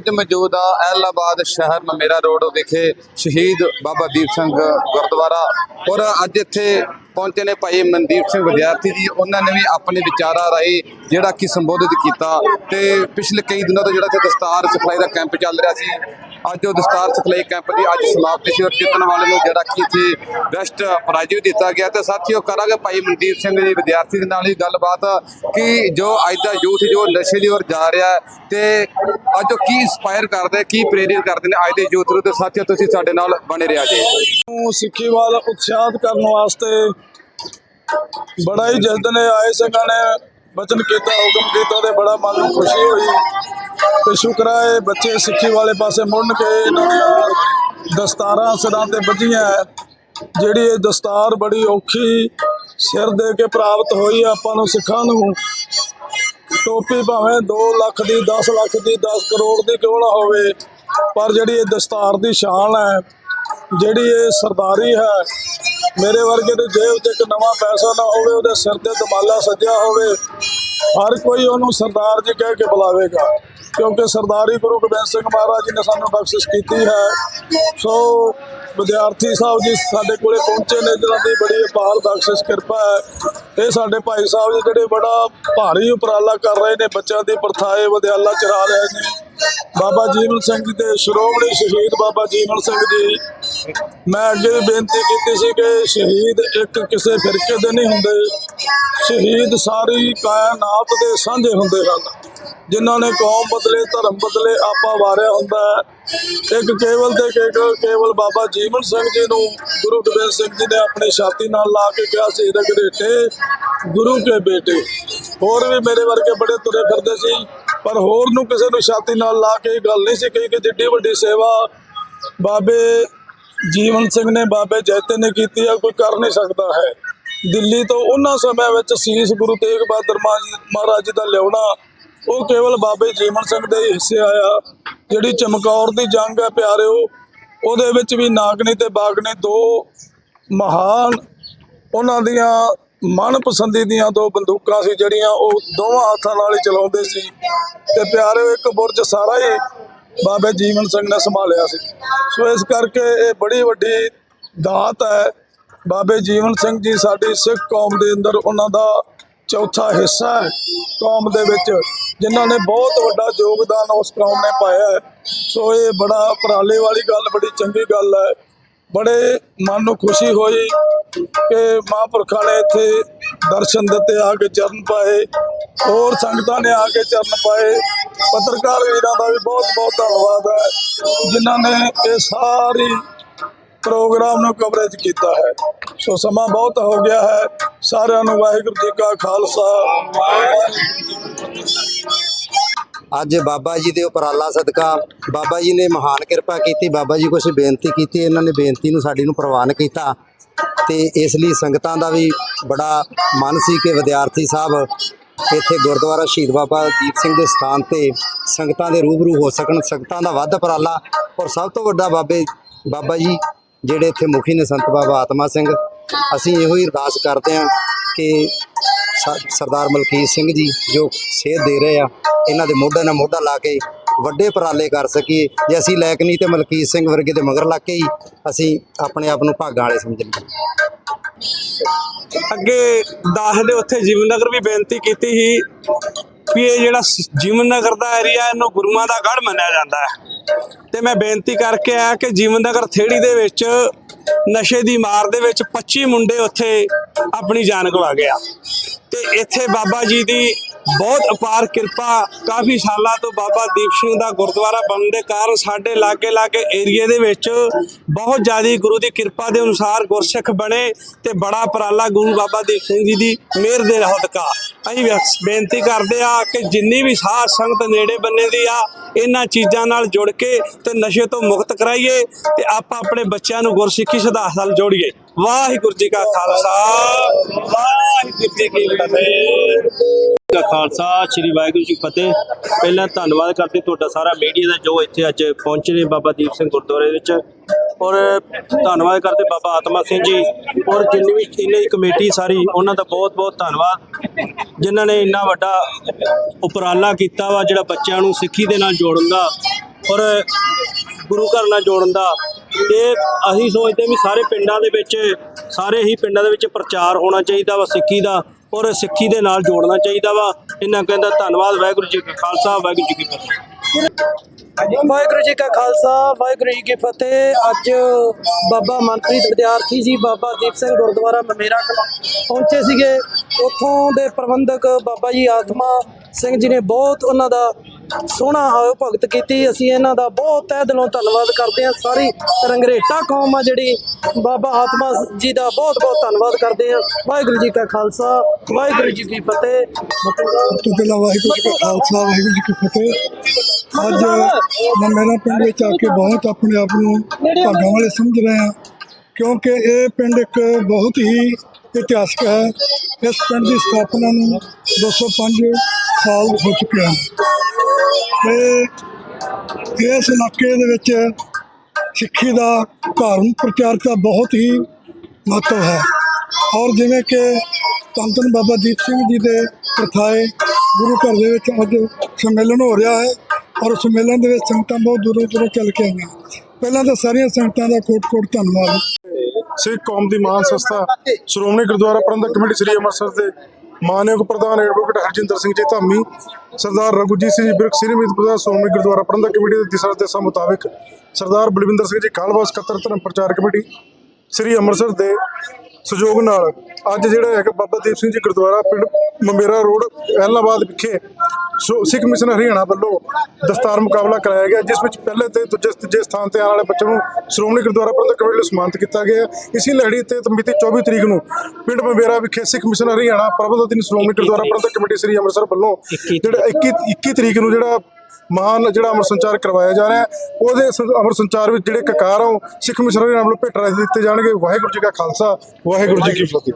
ਅੱਜ ਮੌਜੂਦ ਆ ਐਲਾਬਾਦ ਸ਼ਹਿਰ ਮਮੇਰਾ ਰੋਡ ਵਿਖੇ ਸ਼ਹੀਦ ਬਾਬਾ ਦੀਪ ਸਿੰਘ ਗੁਰਦੁਆਰਾ ਔਰ ਅੱਜ ਇੱਥੇ ਪਹੁੰਚੇ ਨੇ ਭਾਈ ਮਨਦੀਪ ਸਿੰਘ ਵਿਦਿਆਰਥੀ ਜੀ। ਉਹਨਾਂ ਨੇ ਵੀ ਆਪਣੇ ਵਿਚਾਰਾਂ ਰਾਹੀਂ ਜਿਹੜਾ ਕਿ ਸੰਬੋਧਿਤ ਕੀਤਾ ਤੇ ਪਿਛਲੇ ਕਈ ਦਿਨਾਂ ਤੋਂ ਜਿਹੜਾ ਇੱਥੇ ਦਸਤਾਰ ਸਿਖਲਾਈ ਦਾ ਕੈਂਪ ਚੱਲ ਰਿਹਾ ਸੀ। ਅੱਜ ਉਹ ਦਸਤਾਰ ਸਿਖਲਾਈ ਕੈਂਪ ਦੀ ਅੱਜ ਸਮਾਪਤੀ ਸੀ ਔਰ ਜਿੱਤਣ ਵਾਲੇ ਨੂੰ ਜਿਹੜਾ ਕਿ ਇੱਥੇ ਬੈਸਟ ਪ੍ਰਾਈਜ਼ ਵੀ ਦਿੱਤਾ ਗਿਆ ਤੇ ਸਾਥੀਓ ਕਰਾਂਗੇ ਭਾਈ ਮਨਦੀਪ ਸਿੰਘ ਜੀ, ਵਿਦਿਆਰਥੀ ਦੇ ਨਾਲ ਹੀ ਗੱਲਬਾਤ ਕਿ ਜੋ ਅੱਜ ਦਾ ਯੂਥ ਜੋ ਨਸ਼ੇ ਦੀ ਔਰ ਜਾ ਰਿਹਾ ਹੈ ਤੇ ਅੱਜ ਉਹ ਕੀ ਇੰਸਪਾਇਰ ਕਰਦੇ, ਕੀ ਪ੍ਰੇਰਿਤ ਕਰਦੇ ਨੇ ਅੱਜ ਦੇ ਯੂਥ ਨੂੰ ਤੇ ਸਾਥੀਓ ਤੁਸੀਂ ਸਾਡੇ ਨਾਲ ਬਣੇ ਰਿਹਾ ਜੀ। ਨੂੰ ਸਿੱਖੀ ਵੱਲ ਉਤਸ਼ਾਹਤ ਕਰਨ ਵਾਸਤੇ ਬੜਾ ਹੀ ਜਲਦ ਨੇ ਆਏ ਸਿੰਘਾਂ ਨੇ ਵਚਨ ਕੀਤਾ, ਹੁਕਮ ਕੀਤਾ ਤੇ ਬੜਾ ਮਨ ਨੂੰ ਖੁਸ਼ੀ ਹੋਈ। ਤੇ ਸ਼ੁਕਰ ਹੈ ਬੱਚੇ ਸਿੱਖੀ ਵਾਲੇ ਪਾਸੇ ਮੁੜਨ ਕੇ ਇਹਨਾਂ ਦੀਆਂ ਦਸਤਾਰਾਂ ਸਿਰਾਂ ਤੇ ਵੱਜੀਆਂ ਜਿਹੜੀ ਇਹ ਦਸਤਾਰ ਬੜੀ ਔਖੀ ਸਿਰ ਦੇ ਕੇ ਪ੍ਰਾਪਤ ਹੋਈ ਆਪਾਂ ਨੂੰ ਸਿੱਖਾਂ ਨੂੰ। ਟੋਪੀ ਭਾਵੇਂ 2 ਲੱਖ ਦੀ 10 ਲੱਖ ਦੀ 10 ਕਰੋੜ ਦੀ ਕਿਉਂ ਨਾ ਹੋਵੇ, ਪਰ ਜਿਹੜੀ ਇਹ ਦਸਤਾਰ ਦੀ ਸ਼ਾਨ ਹੈ ਜਿਹੜੀ ਇਹ ਸਰਦਾਰੀ ਹੈ, ਮੇਰੇ ਵਰਗੇ ਦੇ ਜੇਬ 'ਤੇ ਇੱਕ ਨਵਾਂ ਪੈਸਾ ਨਾ ਹੋਵੇ, ਉਹਦੇ ਸਿਰ ਤੇ ਦਮਾਲਾ ਸੱਜਿਆ ਹੋਵੇ, ਹਰ ਕੋਈ ਉਹਨੂੰ ਸਰਦਾਰ ਜੀ ਕਹਿ ਕੇ ਬੁਲਾਵੇਗਾ। ਕਿਉਂਕਿ ਸਰਦਾਰੀ ਗੁਰੂ ਗੋਬਿੰਦ ਸਿੰਘ ਮਹਾਰਾਜ ਜੀ ਨੇ ਸਾਨੂੰ ਬਖਸ਼ਿਸ਼ ਕੀਤੀ ਹੈ। ਸੋ ਵਿਦਿਆਰਥੀ ਸਾਹਿਬ ਜੀ ਸਾਡੇ ਕੋਲੇ ਪਹੁੰਚੇ ਨੇ ਜਿਹਨਾਂ ਦੀ ਬੜੀ ਅਪਾਰ ਬਖਸ਼ਿਸ਼ ਕਿਰਪਾ ਹੈ। ਇਹ ਸਾਡੇ ਭਾਈ ਸਾਹਿਬ ਜੀ ਜਿਹੜੇ ਬੜਾ ਭਾਰੀ ਉਪਰਾਲਾ ਕਰ ਰਹੇ ਨੇ, ਬੱਚਿਆਂ ਦੀ ਪ੍ਰਥਾਏ ਵਿਦਿਆਲਾ ਚਰਾ ਰਹੇ ਨੇ। ਬਾਬਾ ਜੀਵਨ ਸਿੰਘ ਜੀ ਦੇ ਸ਼੍ਰੋਮਣੀ ਸ਼ਹੀਦ ਬਾਬਾ ਜੀਵਨ ਸਿੰਘ ਜੀ ਮੈਂ ਅੱਗੇ ਵੀ ਬੇਨਤੀ ਕੀਤੀ ਸੀ ਕਿ ਸ਼ਹੀਦ ਇੱਕ ਕਿਸੇ ਫਿਰਕੇ ਦੇ ਨਹੀਂ ਹੁੰਦੇ। ਸ਼ਹੀਦ ਸਾਰੀ ਕਾਇਨਾਤ ਦੇ ਸਾਂਝੇ ਹੁੰਦੇ ਹਨ। ਜਿਨ੍ਹਾਂ ਨੇ ਕੌਮ ਬਦਲੇ, ਧਰਮ ਬਦਲੇ ਆਪਾ ਵਾਰਿਆ ਹੁੰਦਾ ਹੈ। ਇੱਕ ਕੇਵਲ ਤੇ ਕੇਵਲ ਕੇਵਲ ਬਾਬਾ ਜੀਵਨ ਸਿੰਘ ਜੀ ਨੂੰ ਗੁਰੂ ਗੋਬਿੰਦ ਸਿੰਘ ਜੀ ਨੇ ਆਪਣੀ ਛਾਤੀ ਨਾਲ ਲਾ ਕੇ ਕਿਹਾ ਸੀ ਰਗੜੇਟੇ ਗੁਰੂ ਕੇ ਬੇਟੇ। ਹੋਰ ਵੀ ਮੇਰੇ ਵਰਗੇ ਬੜੇ ਤੁਰੇ ਫਿਰਦੇ ਸੀ, ਪਰ ਹੋਰ ਨੂੰ ਕਿਸੇ ਨੂੰ ਛਾਤੀ ਨਾਲ ਲਾ ਕੇ ਗੱਲ ਨਹੀਂ ਸੀ ਕਹੀ ਕਿ ਜਿੱਡੀ ਵੱਡੀ ਸੇਵਾ ਬਾਬੇ ਜੀਵਨ ਸਿੰਘ ਨੇ ਬਾਬੇ ਜੈਤੇ ਨੇ ਕੀਤੀ ਆ, ਕੋਈ ਕਰ ਨਹੀਂ ਸਕਦਾ ਹੈ। ਦਿੱਲੀ ਤੋਂ ਉਹਨਾਂ ਸਮਿਆਂ ਵਿੱਚ ਸੀਸ ਗੁਰੂ ਤੇਗ ਬਹਾਦਰ ਮਾ- ਮਹਾਰਾਜ ਜੀ ਦਾ ਲਿਆਉਣਾ, ਉਹ ਕੇਵਲ ਬਾਬੇ ਜੀਵਨ ਸਿੰਘ ਦੇ ਹੀ ਹਿੱਸੇ ਆਇਆ। ਜਿਹੜੀ ਚਮਕੌਰ ਦੀ ਜੰਗ ਹੈ ਪਿਆਰਿਓ, ਉਹਦੇ ਵਿੱਚ ਵੀ ਨਾਗਨੀ ਤੇ ਬਾਗਨੀ ਦੋ ਮਹਾਨ ਉਹਨਾਂ ਦੀਆਂ ਮਨਪਸੰਦੀ ਦੀਆਂ ਦੋ ਬੰਦੂਕਾਂ ਸੀ, ਜਿਹੜੀਆਂ ਉਹ ਦੋਵਾਂ ਹੱਥਾਂ ਨਾਲ ਹੀ ਚਲਾਉਂਦੇ ਸੀ। ਤੇ ਪਿਆਰਿਓ, ਇੱਕ ਬੁਰਜ ਸਾਰਾ ਹੀ ਬਾਬੇ ਜੀਵਨ ਸਿੰਘ ਨੇ ਸੰਭਾਲਿਆ ਸੀ। ਸੋ ਇਸ ਕਰਕੇ ਇਹ ਬੜੀ ਵੱਡੀ ਦਾਤ ਹੈ। ਬਾਬੇ ਜੀਵਨ ਸਿੰਘ ਜੀ ਸਾਡੀ ਸਿੱਖ ਕੌਮ ਦੇ ਅੰਦਰ ਉਹਨਾਂ ਦਾ ਚੌਥਾ ਹਿੱਸਾ ਹੈ। ਕੌਮ ਦੇ ਵਿੱਚ ਜਿਨ੍ਹਾਂ ਨੇ ਬਹੁਤ ਵੱਡਾ ਯੋਗਦਾਨ ਉਸ ਕੌਮ ਨੇ ਪਾਇਆ ਹੈ। ਸੋ ਇਹ ਬੜਾ ਉਪਰਾਲੇ ਵਾਲੀ ਗੱਲ, ਬੜੀ ਚੰਗੀ ਗੱਲ ਹੈ। ਬੜੇ ਮਨ ਨੂੰ ਖੁਸ਼ੀ ਹੋਈ ਕਿ ਮਹਾਂਪੁਰਖਾਂ ਨੇ ਇੱਥੇ ਦਰਸ਼ਨ ਦਿੱਤੇ, ਆ ਕੇ ਚਰਨ ਪਾਏ, ਹੋਰ ਸੰਗਤਾਂ ਨੇ ਆ ਕੇ ਚਰਨ ਪਾਏ। ਪੱਤਰਕਾਰ ਵੀਰਾਂ ਦਾ ਵੀ ਬਹੁਤ ਬਹੁਤ ਧੰਨਵਾਦ ਹੈ, ਜਿਨ੍ਹਾਂ ਨੇ ਇਹ ਸਾਰੀ ਪ੍ਰੋਗਰਾਮ ਨੂੰ ਕਵਰੇਜ ਕੀਤਾ ਹੈ। ਸੋ ਸਮਾਂ ਬਹੁਤ ਹੋ ਗਿਆ ਹੈ। ਸਾਰਿਆਂ ਨੂੰ ਵਾਹਿਗੁਰੂ ਜੀ ਕਾ ਖਾਲਸਾ। ਵਾਹਿਗੁਰੂ ਅੱਜ ਬਾਬਾ ਜੀ ਦੇ ਉਪਰਾਲਾ ਸਦਕਾ ਬਾਬਾ ਜੀ ਨੇ ਮਹਾਨ ਕਿਰਪਾ ਕੀਤੀ। ਬਾਬਾ ਜੀ ਕੁਛ ਬੇਨਤੀ ਕੀਤੀ, ਇਹਨਾਂ ਨੇ ਬੇਨਤੀ ਨੂੰ ਸਾਡੀ ਨੂੰ ਪ੍ਰਵਾਨ ਕੀਤਾ। ਤੇ ਇਸ ਲਈ ਸੰਗਤਾਂ ਦਾ ਵੀ ਬੜਾ ਮਨ ਸੀ ਕਿ ਵਿਦਿਆਰਥੀ ਸਾਹਿਬ ਇੱਥੇ ਗੁਰਦੁਆਰਾ ਸ਼ਹੀਦ ਬਾਬਾ ਦੀਪ ਸਿੰਘ ਦੇ ਸਥਾਨ ਤੇ ਸੰਗਤਾਂ ਦੇ ਰੂਬਰੂ ਹੋ ਸਕਣ, ਸੰਗਤਾਂ ਦਾ ਵੱਧ ਉਪਰਾਲਾ ਔਰ ਸਭ ਤੋਂ ਵੱਡਾ ਬਾਬੇ, ਬਾਬਾ ਜੀ ਜਿਹੜੇ ਇੱਥੇ ਮੁਖੀ ਨੇ ਸੰਤ ਬਾਬਾ ਆਤਮਾ ਸਿੰਘ, ਅਸੀਂ ਇਹੋ ਹੀ ਅਰਦਾਸ ਕਰਦੇ ਹਾਂ ਕਿ ਸਰਦਾਰ ਮਲਕੀਤ ਸਿੰਘ ਜੀ ਜੋ ਸੇਧ ਦੇ ਰਹੇ ਆ, ਇਹਨਾਂ ਦੇ ਮੋਢੇ ਨਾਲ ਮੋਢਾ ਲਾ ਕੇ ਵੱਡੇ ਉਪਰਾਲੇ ਕਰ ਸਕੀਏ। ਜੇ ਅਸੀਂ ਲਾਇਕ ਨਹੀਂ ਤੇ ਮਲਕੀਤ ਸਿੰਘ ਵਰਗੇ ਦੇ ਮਗਰ ਲੱਗ ਕੇ ਹੀ ਅਸੀਂ ਆਪਣੇ ਆਪ ਨੂੰ ਭਾਗਾਂ ਵਾਲੇ ਸਮਝ ਸਮਝਣਗੇ ਅੱਗੇ ਦਾਖਲੇ ਉੱਥੇ ਜੀਵਨ ਨਗਰ ਵੀ ਬੇਨਤੀ ਕੀਤੀ ਸੀ ਵੀ ਇਹ ਜਿਹੜਾ ਜੀਵਨ ਨਗਰ ਦਾ ਏਰੀਆ ਇਹਨੂੰ ਗੁਰੂਆਂ ਦਾ ਗੜ ਮੰਨਿਆ ਜਾਂਦਾ ਹੈ। ਤੇ ਮੈਂ ਬੇਨਤੀ ਕਰਕੇ ਆਇਆ ਕਿ ਜੀਵਨ ਨਗਰ ਥੇੜੀ ਦੇ ਵਿੱਚ, ਨਸ਼ੇ ਦੀ ਮਾਰ ਦੇ ਵਿੱਚ 25 ਮੁੰਡੇ ਉੱਥੇ ਆਪਣੀ ਜਾਨ ਗਵਾ ਗਿਆ ਤੇ ਇੱਥੇ ਬਾਬਾ ਜੀ ਦੀ ਬਹੁਤ ਅਪਾਰ ਕਿਰਪਾ, ਕਾਫੀ ਸਾਲਾਂ ਤੋਂ ਬਾਬਾ ਦੀਪ ਸਿੰਘ ਦਾ ਗੁਰਦੁਆਰਾ ਬਣਨ ਦੇ ਕਾਰਨ ਸਾਡੇ ਲਾਗੇ ਲਾਗੇ ਏਰੀਏ ਦੇ ਵਿੱਚ ਬਹੁਤ ਜ਼ਿਆਦਾ ਗੁਰੂ ਦੀ ਕਿਰਪਾ ਦੇ ਅਨੁਸਾਰ ਗੁਰਸਿੱਖ ਬਣੇ ਤੇ ਬੜਾ ਉਪਰਾਲਾ ਗੁਰੂ ਬਾਬਾ ਦੀਪ ਸਿੰਘ ਜੀ ਦੀ ਮਿਹਰ ਦੇ ਰਹਤਕਾ ਅਸੀਂ ਬੇਨਤੀ ਕਰਦੇ ਆ ਕਿ ਜਿੰਨੀ ਵੀ ਸਾਧ ਸੰਗਤ ਨੇੜੇ ਬੰਨੇ ਦੀ ਆ, ਇਹਨਾਂ ਚੀਜ਼ਾਂ ਨਾਲ ਜੁੜ ਕੇ ਤੇ ਨਸ਼ੇ ਤੋਂ ਮੁਕਤ ਕਰਾਈਏ ਤੇ ਆਪਾਂ ਆਪਣੇ ਬੱਚਿਆਂ ਨੂੰ ਗੁਰਸਿੱਖੀ ਸਿਧਾਂਤ ਨਾਲ ਜੋੜੀਏ। ਵਾਹਿਗੁਰੂ ਜੀ ਕਾ ਖਾਲਸਾ, ਵਾਹਿਗੁਰੂ ਜੀ ਕੀ ਫਤਿਹ। ਦਾ ਖਾਲਸਾ, ਸ੍ਰੀ ਵਾਹਿਗੁਰੂ ਜੀ ਫਤਿਹ। ਪਹਿਲਾਂ ਧੰਨਵਾਦ ਕਰਦੇ ਤੁਹਾਡਾ ਸਾਰਾ ਮੀਡੀਆ ਦਾ ਜੋ ਇੱਥੇ ਅੱਜ ਪਹੁੰਚੇ ਨੇ ਬਾਬਾ ਦੀਪ ਸਿੰਘ ਗੁਰਦੁਆਰੇ ਵਿੱਚ। ਔਰ ਧੰਨਵਾਦ ਕਰਦੇ ਬਾਬਾ ਆਤਮਾ ਸਿੰਘ ਜੀ। ਔਰ ਜਿੰਨੀ ਵੀ ਇਹਨਾਂ ਦੀ ਕਮੇਟੀ ਸਾਰੀ, ਉਹਨਾਂ ਦਾ ਬਹੁਤ ਬਹੁਤ ਧੰਨਵਾਦ। ਜਿਨ੍ਹਾਂ ਨੇ ਇੰਨਾ ਵੱਡਾ ਉਪਰਾਲਾ ਕੀਤਾ ਵਾ, ਜਿਹੜਾ ਬੱਚਿਆਂ ਨੂੰ ਸਿੱਖੀ ਦੇ ਨਾਲ ਜੋੜਨ ਦਾ ਔਰ ਗੁਰੂ ਘਰ ਨਾਲ ਜੋੜਨ ਦਾ। ਤੇ ਅਸੀਂ ਸੋਚਦੇ ਵੀ ਸਾਰੇ ਪਿੰਡਾਂ ਦੇ ਵਿੱਚ, ਸਾਰੇ ਹੀ ਪਿੰਡਾਂ ਦੇ ਵਿੱਚ ਪ੍ਰਚਾਰ ਹੋਣਾ ਚਾਹੀਦਾ ਵਾ ਸਿੱਖੀ ਦਾ। ਔਰ ਸਿੱਖੀ ਦੇ ਨਾਲ ਜੋੜਨਾ ਚਾਹੀਦਾ ਵਾ। ਇਹਨਾਂ ਕਹਿੰਦਾ ਧੰਨਵਾਦ, ਵਾਹਿਗੁਰੂ ਜੀ ਕਾ ਖਾਲਸਾ, ਵਾਹਿਗੁਰੂ ਜੀ ਕੀ ਫਤਿਹ। ਵਾਹਿਗੁਰੂ ਜੀ ਕਾ ਖਾਲਸਾ, ਵਾਹਿਗੁਰੂ ਜੀ ਕੀ ਫਤਿਹ। ਅੱਜ ਬਾਬਾ ਮਨਪ੍ਰੀਤ ਵਿਦਿਆਰਥੀ ਜੀ, ਬਾਬਾ ਦੀਪ ਸਿੰਘ ਗੁਰਦੁਆਰਾ ਮਮੇਰਾ ਕਲਾਂ ਪਹੁੰਚੇ ਸੀਗੇ। ਉੱਥੋਂ ਦੇ ਪ੍ਰਬੰਧਕ ਬਾਬਾ ਜੀ ਆਤਮਾ ਸਿੰਘ ਜੀ ਨੇ ਬਹੁਤ ਉਹਨਾਂ ਦਾ ਸੋਹਣਾ ਆਓ, ਭਗਤ ਕੀਤੀ। ਅਸੀਂ ਇਹਨਾਂ ਦਾ ਬਹੁਤ ਤਹਿ ਦਿਲੋਂ ਧੰਨਵਾਦ ਕਰਦੇ ਹਾਂ। ਸਾਰੀ ਰੰਗਰੇਟਾ ਕੌਮ ਆ ਜਿਹੜੀ ਬਾਬਾ ਆਤਮਾ ਜੀ ਦਾ ਬਹੁਤ ਬਹੁਤ ਧੰਨਵਾਦ ਕਰਦੇ ਹਾਂ। ਵਾਹਿਗੁਰੂ ਜੀ ਕਾ ਖਾਲਸਾ, ਵਾਹਿਗੁਰੂ ਜੀ ਕੀ ਫਤਿਹ। ਤੋਂ ਪਹਿਲਾਂ ਵਾਹਿਗੁਰੂ ਜੀ ਕਾ ਖਾਲਸਾ, ਵਾਹਿਗੁਰੂ ਜੀ ਕੀ ਫਤਿਹ। ਅੱਜ ਮੈਂ ਮੇਰਾ ਪਿੰਡ ਵਿੱਚ ਆ ਕੇ ਬਹੁਤ ਆਪਣੇ ਆਪ ਨੂੰ ਭਾਗਾਂ ਵਾਲੇ ਸਮਝ ਰਹੇ ਹਾਂ, ਕਿਉਂਕਿ ਇਹ ਪਿੰਡ ਇੱਕ ਬਹੁਤ ਹੀ ਇਤਿਹਾਸਕ ਹੈ। ਇਸ ਪਿੰਡ ਦੀ ਸਥਾਪਨਾ ਨੂੰ 205 ਸਾਲ ਹੋ ਚੁੱਕੇ ਹਨ ਤੇ ਇਸ ਇਲਾਕੇ ਦੇ ਵਿੱਚ ਸਿੱਖੀ ਦਾ ਧਾਰਮਿਕ ਪ੍ਰਚਾਰ ਦਾ ਬਹੁਤ ਹੀ ਮਹੱਤਵ ਹੈ। ਔਰ ਜਿਵੇਂ ਕਿ ਧੰਨ ਧੰਨ ਬਾਬਾ ਦੀਪ ਸਿੰਘ ਜੀ ਦੇ ਪ੍ਰਥਾਏ ਗੁਰੂ ਘਰ ਦੇ ਵਿੱਚ ਅੱਜ ਸੰਮੇਲਨ ਹੋ ਰਿਹਾ ਹੈ ਔਰ ਸੰਮੇਲਨ ਦੇ ਵਿੱਚ ਸੰਗਤਾਂ ਬਹੁਤ ਦੂਰੋਂ ਦੂਰੋਂ ਚੱਲ ਕੇ ਆਈਆਂ। ਪਹਿਲਾਂ ਤਾਂ ਸਾਰੀਆਂ ਸੰਗਤਾਂ ਦਾ ਕੋਟ-ਕੋਟ ਧੰਨਵਾਦ। ਸਿੱਖ ਕੌਮ ਦੀ ਮਹਾਨ ਸੰਸਥਾ ਸ਼੍ਰੋਮਣੀ ਗੁਰਦੁਆਰਾ ਪ੍ਰਬੰਧਕ ਕਮੇਟੀ ਸ੍ਰੀ ਅੰਮ੍ਰਿਤਸਰ ਦੇ ਮਾਨਯੋਗ ਪ੍ਰਧਾਨ ਐਡਵੋਕੇਟ ਹਰਜਿੰਦਰ ਸਿੰਘ ਜੀ ਧਾਮੀ, ਸਰਦਾਰ ਰਘੁਜੀਤ ਸਿੰਘ ਜੀ ਬਿਰਕ ਸਿਰਮਿਤ ਪ੍ਰਧਾਨ ਸ਼੍ਰੋਮਣੀ ਗੁਰਦੁਆਰਾ ਪ੍ਰਬੰਧਕ ਕਮੇਟੀ ਦੇ ਦਿਸ਼ਾ ਨਿਰਦੇਸ਼ਾਂ ਮੁਤਾਬਕ ਸਰਦਾਰ ਬਲਵਿੰਦਰ ਸਿੰਘ ਜੀ ਖਾਲਵਾ ਸਕੱਤਰ ਧਰਮ ਪ੍ਰਚਾਰ ਕਮੇਟੀ ਸ੍ਰੀ ਅੰਮ੍ਰਿਤਸਰ ਦੇ ਸਹਿਯੋਗ ਨਾਲ ਅੱਜ ਜਿਹੜਾ ਹੈਗਾ ਬਾਬਾ ਦੀਪ ਸਿੰਘ ਜੀ ਗੁਰਦੁਆਰਾ ਪਿੰਡ ਮੰਬੇਰਾ ਰੋਡ ਐਲਨਾਬਾਦ ਵਿਖੇ ਸਿੱਖ ਮਿਸ਼ਨ ਹਰਿਆਣਾ ਵੱਲੋਂ ਦਸਤਾਰ ਮੁਕਾਬਲਾ ਕਰਾਇਆ ਗਿਆ ਜਿਸ ਵਿੱਚ ਪਹਿਲੇ ਤੇ ਦੂਜੇ ਤੀਜੇ ਸਥਾਨ ਤੇ ਆਉਣ ਵਾਲੇ ਬੱਚਿਆਂ ਨੂੰ ਸ਼੍ਰੋਮਣੀ ਗੁਰਦੁਆਰਾ ਪ੍ਰਬੰਧਕ ਕਮੇਟੀ ਵੱਲੋਂ ਸਨਮਾਨਿਤ ਕੀਤਾ ਗਿਆ। ਇਸੀ ਲੜੀ ਤੇ ਮਿਤੀ 24 ਤਰੀਕ ਨੂੰ ਪਿੰਡ ਮੰਬੇਰਾ ਵਿਖੇ ਸਿੱਖ ਮਿਸ਼ਨ ਹਰਿਆਣਾ ਪ੍ਰਬੰਧਕ ਸ਼੍ਰੋਮਣੀ ਗੁਰਦੁਆਰਾ ਪ੍ਰਬੰਧਕ ਕਮੇਟੀ ਸ੍ਰੀ ਅੰਮ੍ਰਿਤਸਰ ਵੱਲੋਂ ਜਿਹੜਾ 21 21 ਤਰੀਕ ਨੂੰ ਜਿਹੜਾ ਮਹਾਨ ਜਿਹੜਾ ਅਮਰ ਸੰਚਾਰ ਕਰਵਾਇਆ ਜਾ ਰਿਹਾ ਉਹਦੇ ਸ- ਅਮਰ ਸੰਚਾਰ ਵਿੱਚ ਜਿਹੜੇ ਕਕਾਰ ਆ ਸਿੱਖ ਮਿਸ਼ਨ ਹਰਿਆਣਾ ਵੱਲੋਂ ਭੇਟ ਰਾਜ ਦਿੱਤੇ ਜਾਣਗੇ। ਵਾਹਿਗੁਰੂ ਜੀ ਕਾ ਖਾਲਸਾ ਵਾਹਿਗੁਰੂ ਜੀ ਕੀ ਫਤਿਹ।